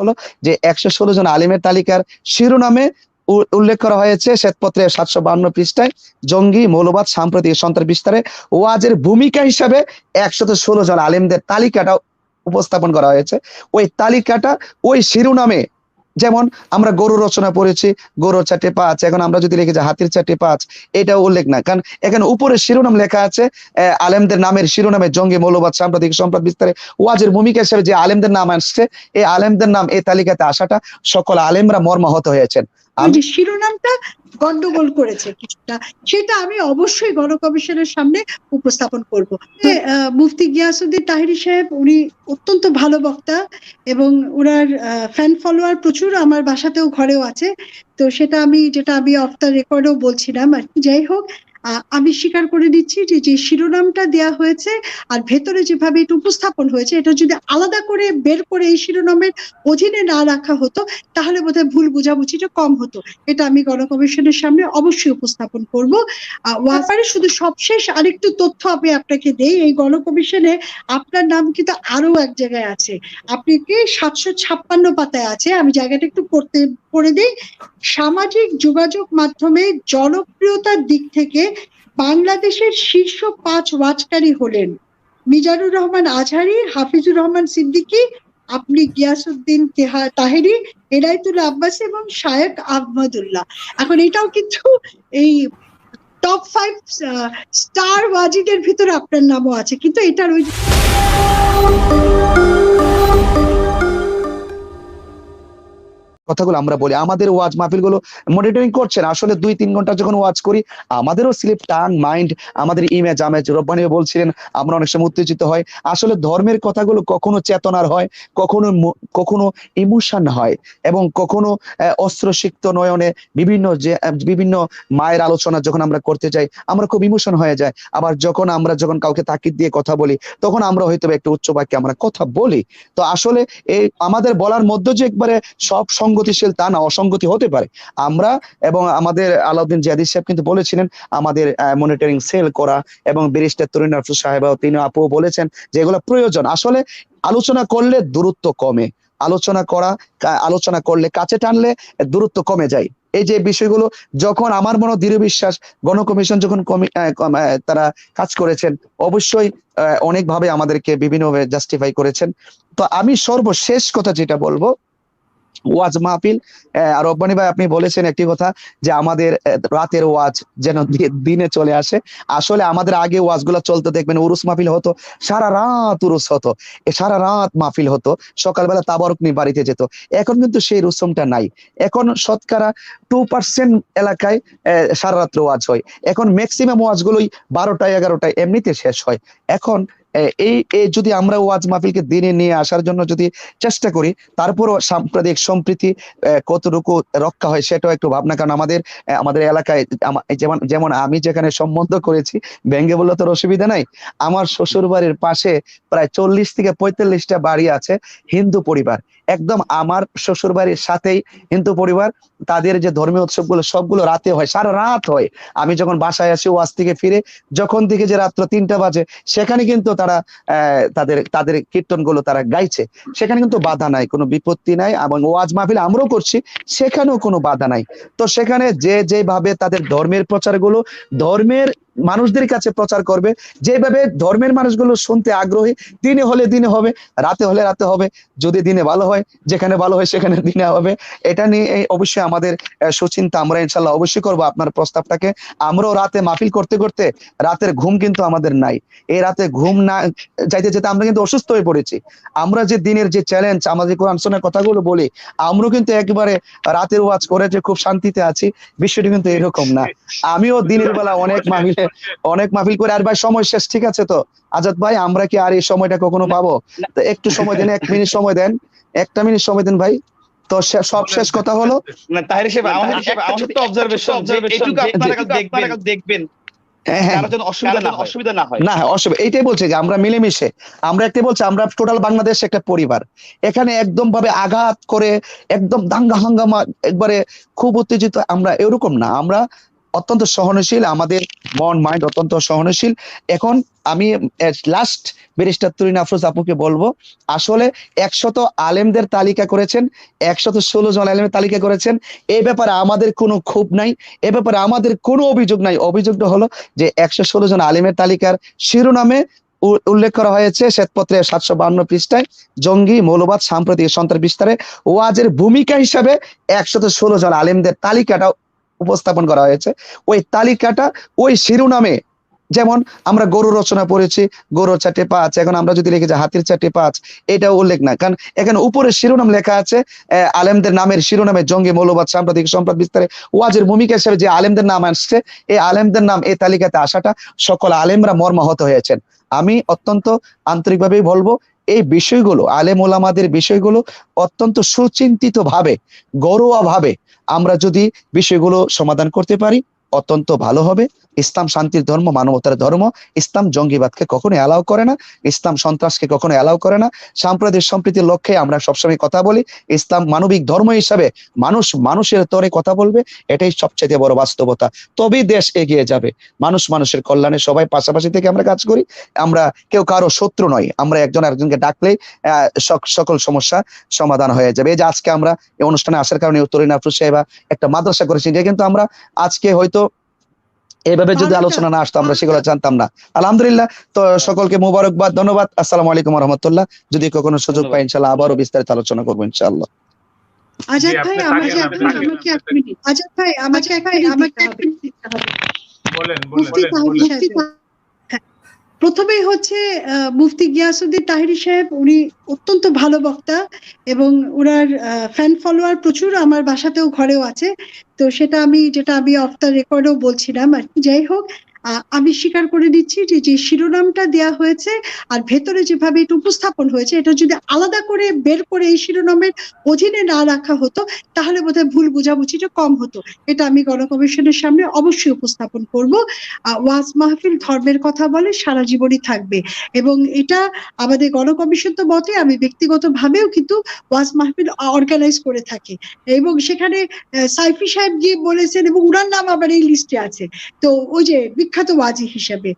হলো যে একশো ষোলো জন আলিমের তালিকার শিরোনামে উল্লেখ করা হয়েছে শ্বেতপত্রে সাতশো বান্ন পৃষ্ঠায় জঙ্গি, মৌলবাদ, সাম্প্রতিক সন্ত্রাস বিস্তারে ওয়াজের ভূমিকা হিসাবে একশত ষোলো জন আলিমদের তালিকাটা উপস্থাপন করা হয়েছে। ওই তালিকাটা, ওই শিরোনামে যেমন আমরা গরু রচনা পড়েছি গরুর চারটে পাঁচ, এখন আমরা যদি লিখে হাতির চারটে পাঁচ, এটাও উল্লেখ না। কারণ এখানে উপরে শিরোনাম লেখা আছে আলেমদের নামের শিরোনামে জঙ্গি, মৌলবাদ, সাম্প্রতিক সম্পদ বিস্তারে, ওয়াজের ভূমিকা হিসেবে যে আলেমদের নাম আসছে, এই আলেমদের নাম এই তালিকাতে আসাটা সকল আলেমরা মর্মাহত হয়েছেন। যে শিরোনামটা গন্ডগোল করেছে কিছুটা সেটা আমি অবশ্যই গণকমিশনের সামনে উপস্থাপন করব। মুফতি গিয়াসুদ্দিন তাহিরি সাহেব উনি অত্যন্ত ভালো বক্তা এবং ওনার ফ্যান ফলোয়ার প্রচুর আমার বাসাতেও ঘরেও আছে। তো সেটা আমি যেটা আমি অফ দ্য রেকর্ডেও বলছিলাম আর কি। যাই হোক আমি স্বীকার করে নিচ্ছি যে যে শিরোনামটা দেয়া হয়েছে আর ভেতরে যেভাবে এটা উপস্থাপন হয়েছে, এটা যদি আলাদা করে বের করে এই শিরোনামের অধীনে না রাখা হতো, তাহলে বোধহয় ভুল বোঝাবুঝিটা কম হতো। এটা আমি গণকমিশনের সামনে অবশ্যই উপস্থাপন করব। ওয়াপারে শুধু সবশেষ আরেকটু তথ্য আমি আপনাকে দেই, এই গণকমিশনে আপনার নাম কিন্তু আরও এক জায়গায় আছে। আপনি কি? সাতশো ছাপ্পান্ন পাতায় আছে। আমি জায়গাটা একটু পড়তে পড়ে দিই সামাজিক যোগাযোগ মাধ্যমে জনপ্রিয়তার দিক থেকে বাংলাদেশের শীর্ষ পাঁচ ওয়াচকারী হলেন। মিজানুর রহমান আজহারি, হাফিজুর রহমান সিদ্দিকী, আপনি গিয়াসউদ্দিন তেহা- তাহেরি এনায়তুল্লাহ আব্বাস এবং শায়েক আহমদুল্লাহ। এখন এটাও কিন্তু এই টপ ফাইভ স্টার ওয়াজিদের ভিতরে আপনার নামও আছে। কিন্তু এটার ওই কথাগুলো আমরা বলি। আমাদের ওয়াজ মাহফিলগুলো মনিটরিং করছেন। আসলে দুই, তিন ঘণ্টা যখন ওয়াজ করি, আমাদেরও স্লিপ টাং মাইন্ড আমাদের ইমেজ আমেজ রব্বানি বলছিলেন, আমরা অনেক সময় উত্তেজিত হয়। আসলে ধর্মের কথাগুলো কখনো চেতনার হয়, কখনো কখনো ইমোশন হয় এবং কখনো অস্ত্রসিক্ত নয়নে বিভিন্ন যে বিভিন্ন মায়ের আলোচনা যখন আমরা করতে যাই, আমরা খুব ইমোশন হয়ে যায় আবার যখন আমরা যখন কাউকে তাকিদ দিয়ে কথা বলি, তখন আমরা হয়তো একটু উচ্চ বাক্যে আমরা কথা বলি। তো আসলে এই আমাদের বলার মধ্যে যে একবারে সব সঙ্গতিশীল তা না, অসঙ্গতি হতে পারে। আমরা এবং আমাদের আলাউদ্দিন জিয়াদি সাহেব কিন্তু বলেছিলেন, আমাদের মনিটরিং সেল করা এবং ব্যারিস্টার তরুণ আফসুস সাহেব তিনি আপু বলেছেন যে এগুলো প্রয়োজন। আসলে আলোচনা করলে দূরত্ব কমে। আলোচনা করা আলোচনা করলে কাছে টানলে দূরত্ব কমে যায়। এই যে বিষয়গুলো, যখন আমার মনে দৃঢ় বিশ্বাস গণকমিশন যখন তারা কাজ করেছেন, অবশ্যই অনেকভাবে আমাদেরকে বিভিন্নভাবে জাস্টিফাই করেছেন। তো আমি সর্বশেষ কথা যেটা বলব ওয়াজ মাহফিল। আর রব্বানি ভাই, আপনি বলেছেন একটি কথা যে আমাদের রাতের ওয়াজ যেন দিনে চলে আসে। আসলে আমাদের আগে ওয়াজগুলো চলতে, দেখবেন উরুস মাহফিল হতো, সারা রাত উরুস হতো। সারা রাত মাহফিল হতো, সকালবেলা তাবারক নিয়ে বাড়িতে যেত। এখন কিন্তু সেই রুসমটা নাই। এখন শতকরা টু পার্সেন্ট এলাকায় সারা রাত্র ওয়াজ হয়। এখন ম্যাক্সিমাম ওয়াজ গুলোই বারোটায়, এগারোটায়, এমনিতে শেষ হয়। এখন এই যদি আমরা ওয়াজ মাহফিলকে দিনে নিয়ে আসার জন্য যদি চেষ্টা করি, তারপরও সাম্প্রদায়িক সম্প্রীতি কতটুকু রক্ষা হয় সেটাও একটু ভাবনা। কারণ আমাদের আমাদের এলাকায় যেমন যেমন আমি যেখানে সম্বন্ধ করেছি ব্যাঙ্গে বললে তোর অসুবিধা নাই। আমার শ্বশুর বাড়ির পাশে প্রায় চল্লিশ থেকে পঁয়তাল্লিশটা বাড়ি আছে হিন্দু পরিবার। একদম আমার শ্বশুর বাড়ির সাথেই হিন্দু পরিবার, তাদের যে ধর্মীয় উৎসবগুলো সবগুলো রাতে হয়, সারা রাত হয়। আমি যখন বাসায় আসি ওয়াজ থেকে ফিরে, যখন থেকে যে রাত্র তিনটা বাজে, সেখানে কিন্তু তারা তাদের তাদের কীর্তনগুলো তারা গাইছে। সেখানে কিন্তু বাধা নাই, কোনো বিপত্তি নাই এবং ওয়াজ মাহফিল আমরাও করছি, সেখানেও কোনো বাধা নাই। তো সেখানে যে যেভাবে তাদের ধর্মের প্রচারগুলো, ধর্মের মানুষদের কাছে প্রচার করবে। যেভাবে ধর্মের মানুষগুলো শুনতে আগ্রহী, দিনে হলে দিনে হবে, রাতে হলে রাতে হবে। যদি দিনে ভালো হয়, যেখানে ভালো হয় সেখানে দিনে হবে। এটা নিয়ে অবশ্যই আমাদের সুচিন্তা আমরা ইনশাল্লাহ অবশ্যই করব আপনার প্রস্তাবটাকে। আমরাও রাতে মাহফিল করতে করতে রাতের ঘুম কিন্তু আমাদের নাই। এই রাতে ঘুম না, যাইতে যেতে আমরা কিন্তু অসুস্থ হয়ে পড়েছি। আমরা যে দিনের যে চ্যালেঞ্জ আমাদের কোরআন কথাগুলো বলি, আমরাও কিন্তু একবারে রাতের ওয়াজ করে যে খুব শান্তিতে আছি, বিষয়টি কিন্তু এরকম না। আমিও দিনের বেলা অনেক মাহফিলে অনেক মাহফিল করে আর ভাই সময় শেষ ঠিক আছে তো? আজাদ ভাই আমরা কি আর এই সময়টা কখনো পাবো? তো একটু সময় দেন এক মিনিট সময় দেন একটা মিনিট সময় দেন ভাই। তো সব শেষ কথা হলো? না তাহির না, আমাদের একটা অবজারভেশন এইটুকু আপনারা এইটুকু দেখবেন। আপনারা দেখবেন। হ্যাঁ হ্যাঁ। অসুবিধা না অসুবিধা না হয়। এইটাই বলছে যে আমরা মিলেমিশে আমরা একটা বলছি আমরা টোটাল বাংলাদেশ একটা পরিবার। এখানে একদম ভাবে আঘাত করে একদম দাঙ্গা হাঙ্গামা একবারে খুব উত্তেজিত আমরা এরকম না। আমরা অত্যন্ত সহনশীল, আমাদের মন মাইন্ড অত্যন্ত সহনশীল। এখন আমি লাস্ট ব্যারিস্টার তুরিন আফরোজ আপুকে বলব, আসলে একশত আলেমদের তালিকা করেছেন, একশত ষোলো জন আলেমের তালিকা করেছেন। এই ব্যাপারে আমাদের কোনো ক্ষোভ নাই, এ ব্যাপারে আমাদের কোনো অভিযোগ নাই। অভিযোগটা হলো যে একশো ষোলো জন আলেমের তালিকার শিরোনামে উল্লেখ করা হয়েছে শ্বেতপত্রে সাতশো বান্ন পৃষ্ঠায়, জঙ্গি, মৌলবাদ, সাম্প্রতিক সন্ত্রাস বিস্তারে। ওয়াজের ভূমিকা হিসাবে একশত ষোলো জন আলেমদের তালিকাটা উপস্থাপন করা হয়েছে। ওই তালিকাটা, ওই শিরোনামে, যেমন আমরা গরু রচনা পড়েছি, গরুর চারটে পাঁচ, এখন আমরা যদি লিখে যাই হাতির চারটে পাঁচ এটা উল্লেখ না। কারণ এখানে উপরে শিরোনাম লেখা আছে আলেমদের নামের শিরোনামে জঙ্গি, মৌলবাদ, সাম্প্রতিক সম্পদ বিস্তারে, ওয়াজের ভূমিকা হিসেবে যে আলেমদের নাম আসছে, এই আলেমদের নাম এই তালিকাতে আসাটা সকল আলেমরা মর্মাহত হয়েছেন। আমি অত্যন্ত আন্তরিকভাবেই বলব এই বিষয়গুলো, আলেম ওলামাদের বিষয়গুলো অত্যন্ত সুচিন্তিত ভাবে গরোয়া ভাবে আমরা যদি বিষয়গুলো সমাধান করতে পারি, অত্যন্ত ভালো হবে। ইসলাম শান্তির ধর্ম, মানবতার ধর্ম, ইসলাম জঙ্গিবাদকে কখনো অ্যালাউ করে না, ইসলাম সন্ত্রাসকে কখনো অ্যালাউ করে না। সাম্প্রদায়িক সম্প্রীতির লক্ষ্যে আমরা সবসময় কথা বলি, ইসলাম মানবিক ধর্ম হিসাবে মানুষ মানুষের তরে কথা বলবে, এটাই সবচেয়ে বড় বাস্তবতা। তবেই দেশ এগিয়ে যাবে। মানুষ মানুষের কল্যাণে সবাই পাশাপাশি থেকে আমরা কাজ করি। আমরা কেউ কারও শত্রু নয় আমরা একজন একজনকে ডাকলেই সকল সমস্যা সমাধান হয়ে যাবে। এই যে আজকে আমরা এই অনুষ্ঠানে আসার কারণে তরিন আফরুজ একটা মাদ্রাসা করেছি যে কিন্তু আমরা আজকে হয়তো এভাবে যদি আলোচনা না আসতো আমরা সেগুলো জানতাম না। আলহামদুলিল্লাহ তো সকলকে মুবারকবাদ ধন্যবাদ। আসসালাম আলাইকুম রহমতুল্লাহ যদি কখনো সুযোগ পাই ইনশাল্লাহ আবারও বিস্তারিত আলোচনা করব ইনশাআল্লাহ। আজাদ ভাই আমাকে আমাকে থাকেন। এক মিনিট। আজাদ ভাই আমাকে এক মিনিট আমাকে মিনিট। বলেন বলেন মুফতি বলেন তাহিরি বলেন সাহেব হ্যাঁ। প্রথমেই হচ্ছে মুফতি গিয়াসুদ্দিন তাহিরি সাহেব, উনি অত্যন্ত ভালো বক্তা এবং ওনার ফ্যান ফলোয়ার প্রচুর আমার বাসাতেও ঘরেও আছে। তো সেটা আমি, যেটা আমি অফ দ্য রেকর্ডেও বলছিলাম আর কি। যাই হোক আমি স্বীকার করে নিচ্ছি যে যে শিরোনামটা দেয়া হয়েছে আর ভেতরে যেভাবে এটা উপস্থাপন হয়েছে, এটা যদি আলাদা করে বের করে এই শিরোনামের অধীনে না রাখা হতো, তাহলে বোধহয় ভুল বোঝাবুঝিটা কম হতো। এটা আমি গণকমিশনের সামনে অবশ্যই উপস্থাপন করব। ওয়াজ মাহফিল ধর্মের কথা বলে সারা জীবনই থাকবে। এবং এটা আমাদের গণকমিশন তো বটে, আমি ব্যক্তিগতভাবেও কিন্তু ওয়াজ মাহফিল অর্গানাইজ করে থাকি। এবং সেখানে সাইফি সাহেব গিয়ে বলেছেন এবং উনার নাম আবার এই লিস্টে আছে। তো ওই যে বিখ্যাত ওয়াজি হিসাবে।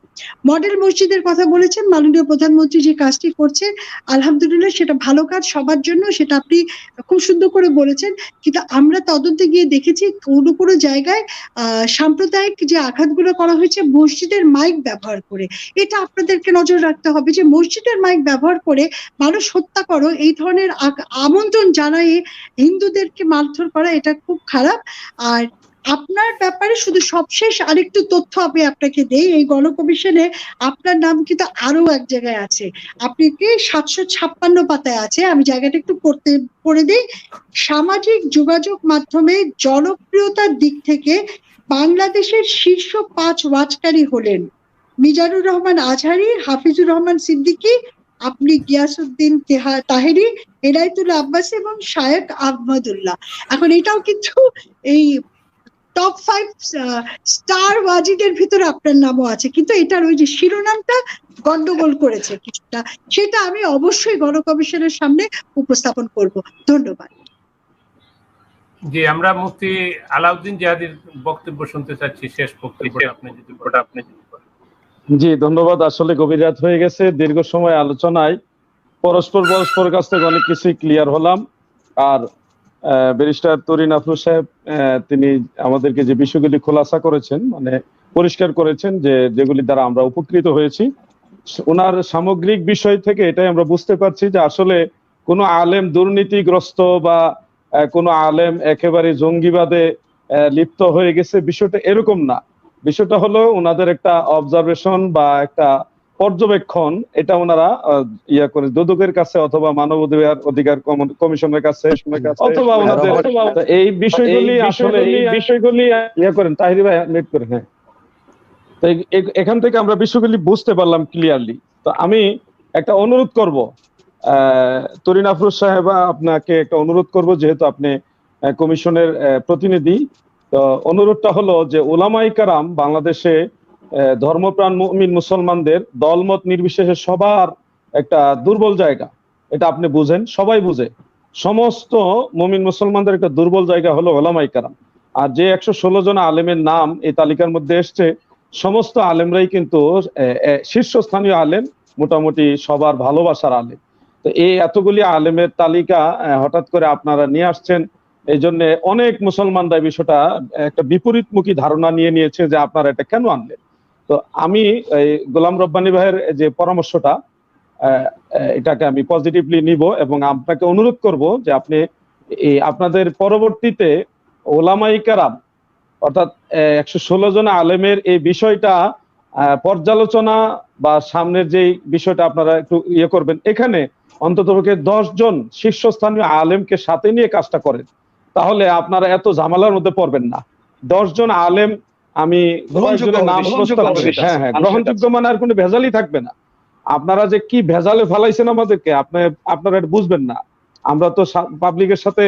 মডেল মসজিদের কথা বলেছেন মাননীয় প্রধানমন্ত্রী যে কাজটি করছে। আলহামদুলিল্লাহ সেটা ভালো কাজ সবার জন্য, সেটা আপনি খুব সুন্দর করে বলেছেন। কিন্তু আমরা তদন্তে গিয়ে দেখেছি কোনো কোনো জায়গায় সাম্প্রদায়িক যে আঘাতগুলো করা হয়েছে মসজিদের মাইক ব্যবহার করে। এটা আপনাদেরকে নজর রাখতে হবে যে মসজিদের মাইক ব্যবহার করে মানুষ হত্যা করো, এই ধরনের আমন্ত্রণ জানাই হিন্দুদেরকে মারধর করা এটা খুব খারাপ। আর আপনার ব্যাপারে শুধু সবশেষ আরেকটু তথ্য আমি আপনাকে দেই। এই গণকমিশনে আপনার নাম কিন্তু আরও এক জায়গায় আছে। আপনি কি সাতশো ছাপ্পান্ন পাতায় আছে? আমি জায়গাটা একটু করতে পড়ে দিই। সামাজিক যোগাযোগ মাধ্যমে জনপ্রিয়তার দিক থেকে বাংলাদেশের শীর্ষ পাঁচ ওয়াচকারী হলেন মিজানুর রহমান আজহারি, হাফিজুর রহমান সিদ্দিকী, আপনি গিয়াসুদ্দিন তেহা- তাহেরি, এনায়তুল্লাহ আব্বাস এবং শায়েক আহমদুল্লাহ। এখন এটাও কিন্তু এই টপ ফাইভ স্টার ওয়াজিদের ভিতরে আপনার নামও আছে কিন্তু এটার ওই যে শিরোনামটা গন্ডগোল করেছে কিছুটা সেটা আমি অবশ্যই গণকমিশনের সামনে উপস্থাপন করব। ধন্যবাদ। জি আমরা মুফতি আলাউদ্দিন জিহাদির বক্তব্য শুনতে চাচ্ছি শেষ বক্তব্যটা আপনি যদি ওটা আপনি জি ধন্যবাদ আসলে গভীর রাত হয়ে গেছে দীর্ঘ সময় আলোচনায় পরস্পর পরস্পর কাছ থেকে অনেক কিছুই ক্লিয়ার হলাম আর ব্যারিস্টার তরিন আফরুজ সাহেব তিনি আমাদেরকে যে বিষয়গুলি খোলাসা করেছেন মানে পরিষ্কার করেছেন যে যেগুলি দ্বারা আমরা উপকৃত হয়েছি, ওনার সামগ্রিক বিষয় থেকে এটাই আমরা বুঝতে পারছি যে আসলে কোনো আলেম দুর্নীতিগ্রস্ত বা কোনো আলেম একেবারে জঙ্গিবাদে লিপ্ত হয়ে গেছে, বিষয়টা এরকম না। বিষয়টা হলো ওনাদের একটা অবজারভেশন বা একটা পর্যবেক্ষণ এটা ওনারা ইয়া করে দুদকের কাছে অথবা মানব অধিকার অধিকার কমিশনের কাছে অথবা ওনাদের এই বিষয়গুলি আসলে এই বিষয়গুলি ইয়া করেন তাহিরি ভাই নেট করে হ্যাঁ। তো এখান থেকে আমরা বিষয়গুলি বুঝতে পারলাম ক্লিয়ারলি তো আমি একটা অনুরোধ করব আহ, তরিন আফরোজ সাহেবা আপনাকে একটা অনুরোধ করব যেহেতু আপনি কমিশনের প্রতিনিধি। তো অনুরোধটা হলো যে ওলামাই কারাম বাংলাদেশে ধর্মপ্রাণ মুমিন মুসলমানদের দলমত নির্বিশেষে সবার একটা দুর্বল জায়গা। এটা আপনি বুঝেন, সবাই বুঝে। সমস্ত মুমিন মুসলমানদের একটা দুর্বল জায়গা হলো ওলামাই কারাম। আর যে একশো ষোলো জন আলেমের নাম এই তালিকার মধ্যে এসছে, সমস্ত আলেমরাই কিন্তু শীর্ষস্থানীয় আলেম, মোটামুটি সবার ভালোবাসার আলেম। তো এই এতগুলি আলেমের তালিকা হঠাৎ করে আপনারা নিয়ে আসছেন, এই জন্য অনেক মুসলমানরা বিষয়টা, একটা বিপরীতমুখী ধারণা নিয়ে নিয়েছে যে আপনারা এটা কেন আনলেন? তো আমি এই গোলাম রব্বানী ভাইয়ের যে পরামর্শটা এটাকে আমি পজিটিভলি নিব এবং আপনাকে অনুরোধ করব যে আপনি আপনাদের পরবর্তীতে ওলামাই কারাম, অর্থাৎ একশো ষোলো জন আলেমের এই বিষয়টা পর্যালোচনা বা সামনের যে বিষয়টা আপনারা একটু ইয়ে করবেন, এখানে অন্তত দশ জন শীর্ষস্থানীয় আলেমকে সাথে নিয়ে কাজটা করেন। তাহলে আপনারা এত ঝামেলার মধ্যে পড়বেন না। দশজন আলেম আমি গ্রহণযোগ্য নাম করি হবে। হ্যাঁ হ্যাঁ গ্রহণযোগ্য মানে আর কোনো ভেজালই থাকবে না। আপনারা যে কি ভেজালে ফেলাইছেন আমাদেরকে আপনি আপনারা এটা বুঝবেন না। আমরা তো পাবলিকের সাথে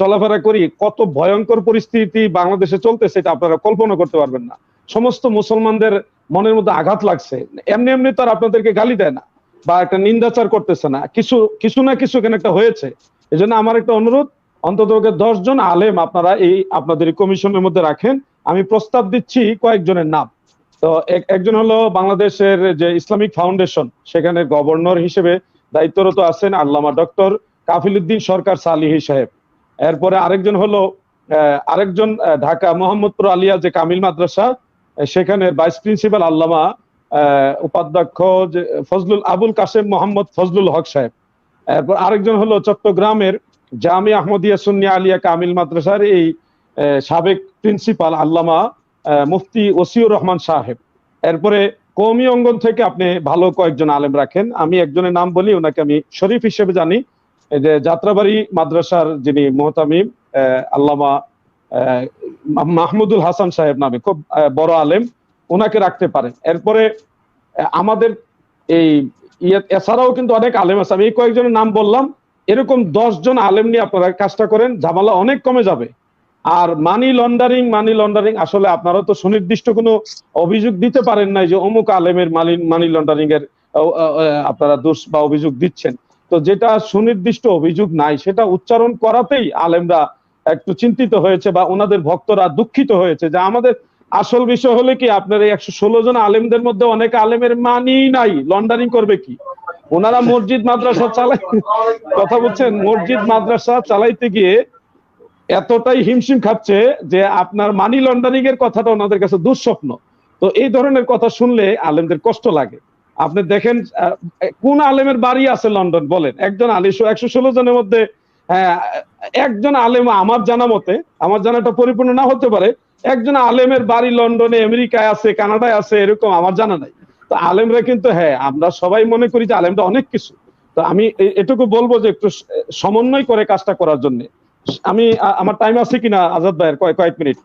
চলাফেরা করি কত ভয়ঙ্কর পরিস্থিতি বাংলাদেশে চলতেছে এটা আপনারা কল্পনা করতে পারবেন না। সমস্ত মুসলমানদের মনের মধ্যে আঘাত লাগছে। এমনি এমনি তো আর আপনাদেরকে গালি দেয় না বা একটা নিন্দাচার করতেছে না। কিছু কিছু না কিছু এখানে একটা হয়েছে। এই জন্য আমার একটা অনুরোধ অন্তত দশ জন আলেম আপনারা এই আপনাদের কমিশনের মধ্যে রাখেন। আমি প্রস্তাব দিচ্ছি কয়েকজনের নাম। তো একজন হলো বাংলাদেশের যে ইসলামিক ফাউন্ডেশন, সেখানে গভর্নর হিসেবে দায়িত্বরত আছেন আল্লামা ডক্টর কাফিলুদ্দিন সরকার সালিহি সাহেব। এরপরে আরেকজন হলো আরেকজন ঢাকা মোহাম্মদপুর আলিয়া যে কামিল মাদ্রাসা সেখানে ভাইস প্রিন্সিপাল আল্লামা উপাধ্যক্ষ যে ফজলুল, আবুল কাসেম মোহাম্মদ ফজলুল হক সাহেব। এরপর আরেকজন হলো চট্টগ্রামের জামি আহমদিয়া সুন্নিয়া আলিয়া কামিল মাদ্রাসার এই সাবেক প্রিন্সিপাল আল্লামা মুফতি ওসিউর রহমান সাহেব। এরপরে কৌমি অঙ্গন থেকে আপনি ভালো কয়েকজন আলেম রাখেন। আমি একজনের নাম বলি, ওনাকে আমি শরীফ হিসেবে জানি। যে যাত্রাবাড়ি মাদ্রাসার যিনি মোহতামিম আল্লামা মাহমুদুল হাসান সাহেব নামে খুব বড় আলেম, ওনাকে রাখতে পারেন। এরপরে আমাদের এই ইয়ে- এছাড়াও কিন্তু অনেক আলেম আছে। আমি কয়েকজনের নাম বললাম। এরকম দশ জন আলেম নিয়ে আপনারা কাজটা করেন, ঝামেলা অনেক কমে যাবে। আর মানি লন্ডারিং মানি লন্ডারিং আসলে আপনারা তো সুনির্দিষ্ট কোনো অভিযোগ দিতে পারেন নাই যে অমুক আলেমের মানি মানি লন্ডারিং এর আপনারা দোষ বা অভিযোগ দিচ্ছেন। তো যেটা সুনির্দিষ্ট অভিযোগ নাই, সেটা উচ্চারণ করাতেই আলেমরা একটু চিন্তিত হয়েছে বা ওনাদের ভক্তরা দুঃখিত হয়েছে যে আমাদের আসল বিষয় হলে কি, আপনার এই একশো ষোলো জন আলেমদের মধ্যে অনেক আলেমের মানি নাই লন্ডারিং করবে কি? ওনারা মসজিদ, মাদ্রাসা চালাই কথা বলছেন, মসজিদ, মাদ্রাসা চালাইতে গিয়ে এতটাই হিমশিম খাচ্ছে যে আপনার মানি লন্ডারিং এর কথাটা ওনাদের কাছে দুঃস্বপ্ন। তো এই ধরনের কথা শুনলে আলেমদের কষ্ট লাগে। আপনি দেখেন কোন আলেমের বাড়ি আছে লন্ডন বলেন? একজন আলিশ একশো ষোলো জনের মধ্যে একজন আলেম আমার জানা মতে, আমার জানাটা পরিপূর্ণ না হতে পারে, একজন আলেমের বাড়ি লন্ডনে, আমেরিকায় আছে, কানাডায় আছে, এরকম আমার জানা নাই। তো আলেমরা কিন্তু হ্যাঁ আমরা সবাই মনে করি যে আলেমরা অনেক কিছু। তো আমি এটুকু বলব যে একটু সমন্বয় করে কাজটা করার জন্য। আমি আমার টাইম আছে কিনা আজাদ ভাইয়ের? কয়েক মিনিট